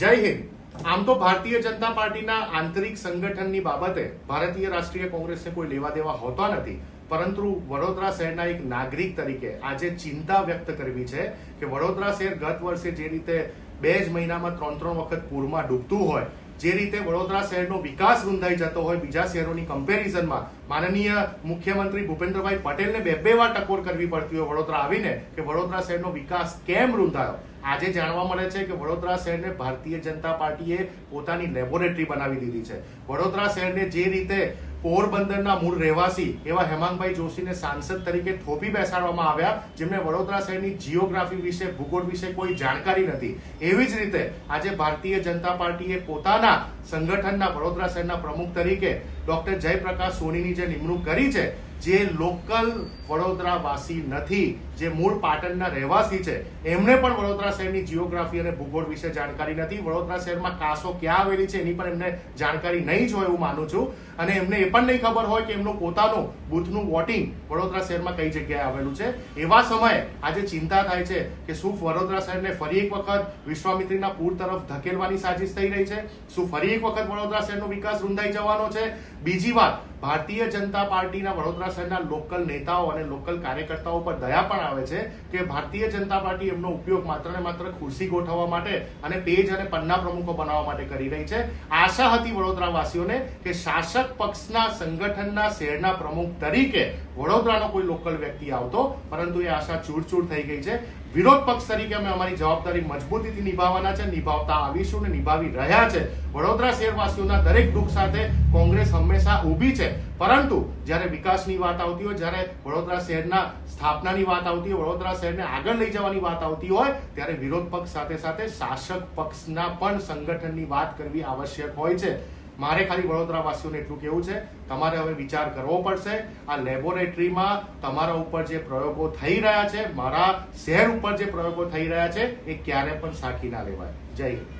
જય હિન્દ. આમ તો ભારતીય જનતા પાર્ટીના આંતરિક સંગઠનની બાબતે ભારતીય રાષ્ટ્રીય કોંગ્રેસને કોઈ લેવા દેવા હોતા નથી, પરંતુ વડોદરા શહેરના એક નાગરિક તરીકે આજે ચિંતા વ્યક્ત કરવી છે કે વડોદરા શહેર ગત વર્ષે જે રીતે બે જ મહિનામાં ત્રણ ત્રણ વખત પૂરમાં ડૂબતું હોય, જે રીતે વડોદરા શહેરનો વિકાસ રૂંધાઈ જતો હોય બીજા શહેરોની કમ્પેરિઝનમાં માનનીય મુખ્યમંત્રી ભૂપેન્દ્રભાઈ પટેલને બે બે વાર ટકોર કરવી પડતી હોય વડોદરા આવીને કે વડોદરા શહેરનો વિકાસ કેમ રૂંધાયો. આજે જાણવા મળે છે કે વડોદરા શહેરને ભારતીય જનતા પાર્ટીએ પોતાની લેબોરેટરી બનાવી દીધી છે. વડોદરા શહેરને જે રીતે પોરબંદરના મૂળ રહેવાસી એવા હેમાંગભાઈ જોશીને સાંસદ તરીકે થોપી બેસાડવામાં આવ્યા, જેમને વડોદરા શહેરની જીઓગ્રાફી વિશે, ભૂગોળ વિશે કોઈ જાણકારી નથી. એવી જ રીતે આજે ભારતીય જનતા પાર્ટીએ પોતાના સંગઠનના વડોદરા શહેરના પ્રમુખ તરીકે ડોક્ટર જયપ્રકાશ સોનીની જે નિમણૂક કરી છે જે લોકલ વડોદરાવાસી નથી, જે મૂળ પાટણના રહેવાસી છે, એમને પણ વડોદરા શહેરની જીઓગ્રાફી અને ભૂગોળ વિશે જાણકારી નથી. વડોદરા શહેરમાં કાસો ક્યાં આવેલી છે એની પણ એમને જાણકારી નહીં જ હોય એવું માનું છું. અને એમને એ પણ નહીં ખબર હોય કે એમનું પોતાનું બુથનું વોટિંગ વડોદરા શહેરમાં કઈ જગ્યાએ આવેલું છે. એવા સમયે આજે ચિંતા થાય છે કે શું વડોદરા શહેરને ફરી એક વખત વિશ્વામિત્રીના પૂર તરફ ધકેલવાની સાજિશ થઈ રહી છે? શું ફરી એક વખત વડોદરા શહેરનો વિકાસ રૂંધાઈ જવાનો છે? બીજી વાત, ભારતીય જનતા પાર્ટીના વડોદરા શહેરના લોકલ નેતાઓ અને લોકલ કાર્યકર્તાઓ પર દયા પણ આવે છે કે ભારતીય જનતા પાર્ટી એમનો ઉપયોગ માત્ર ને માત્ર ખુરશી ગોઠવવા માટે અને પેજ અને પન્ના પ્રમુખો બનાવવા માટે કરી રહી છે. આશા હતી વડોદરાવાસીઓને કે શાસક પક્ષના સંગઠનના શહેરના પ્રમુખ તરીકે વડોદરાનો કોઈ લોકલ વ્યક્તિ આવતો, પરંતુ એ આશા ચૂરચૂર થઈ ગઈ છે. વિરોધ પક્ષ તરીકે અમે અમારી જવાબદારી મજબૂતીથી નિભાવવાના છે, નિભાવતા આવીશું ને નિભાવી રહ્યા છે. વડોદરા શહેરવાસીઓના દરેક દુઃખ સાથે કોંગ્રેસ હંમેશા ઊભી છે. પરંતુ જ્યારે વિકાસની વાત આવતી હોય, જ્યારે વડોદરા શહેરના સ્થાપનાની વાત આવતી હોય, વડોદરા શહેરને આગળ લઈ જવાની વાત આવતી હોય, ત્યારે વિરોધ પક્ષ સાથે સાથે શાસક પક્ષના પણ સંગઠનની વાત કરવી આવશ્યક હોય છે. મારે ખાલી વડોદરા વાસીઓને એટલું કેવું છે, તમારે હવે વિચાર કરવો પડશે. આ લેબોરેટરીમાં તમારા ઉપર જે પ્રયોગો થઈ રહ્યા છે, મારા શહેર ઉપર જે પ્રયોગો થઈ રહ્યા છે, એ ક્યારે પણ સાખી ના લેવાય. જય હિન્દ.